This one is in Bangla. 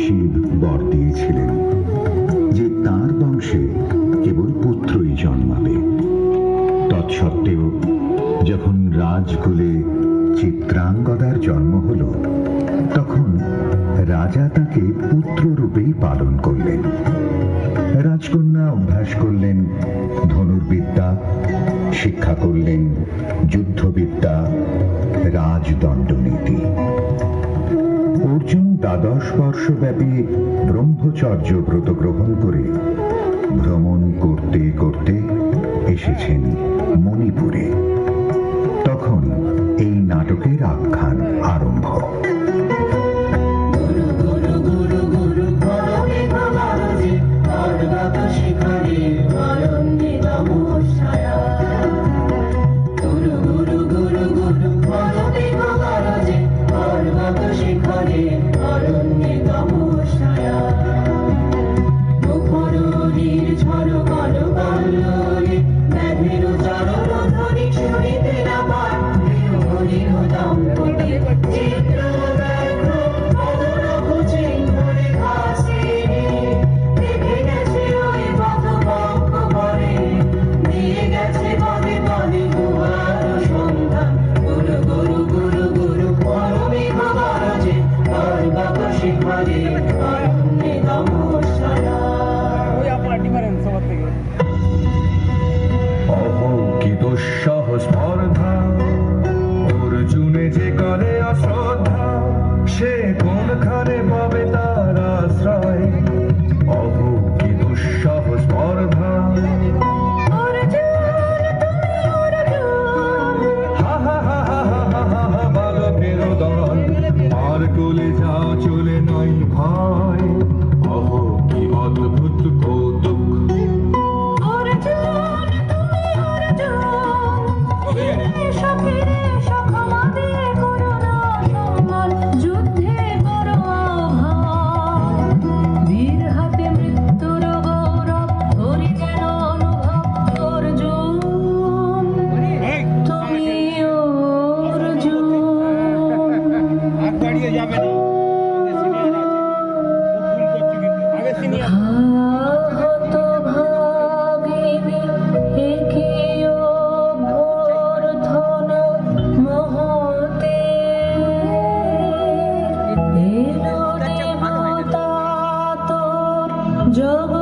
শিব বর দিয়েছিলেন, যে তার বংশে কেবল পুত্রই জন্মাবে। তৎসত্ত্বেও যখন রাজকুলে চিত্রাঙ্গদার জন্ম হল, তখন রাজা তাকে পুত্ররূপেই পালন করলেন। রাজকন্যা অভ্যাস করলেন, ধনুর্বিদ্যা, শিক্ষা করলেন, যুদ্ধবিদ্যা, রাজদণ্ডনীতি। দ্বাদশ বর্ষব্যাপী ব্রহ্মচর্য ব্রত গ্রহণ করে ভ্রমণ করতে করতে এসেছেন মণিপুরে। অবকিত সহ স্পর্ধা। সখী রে সখমা 这。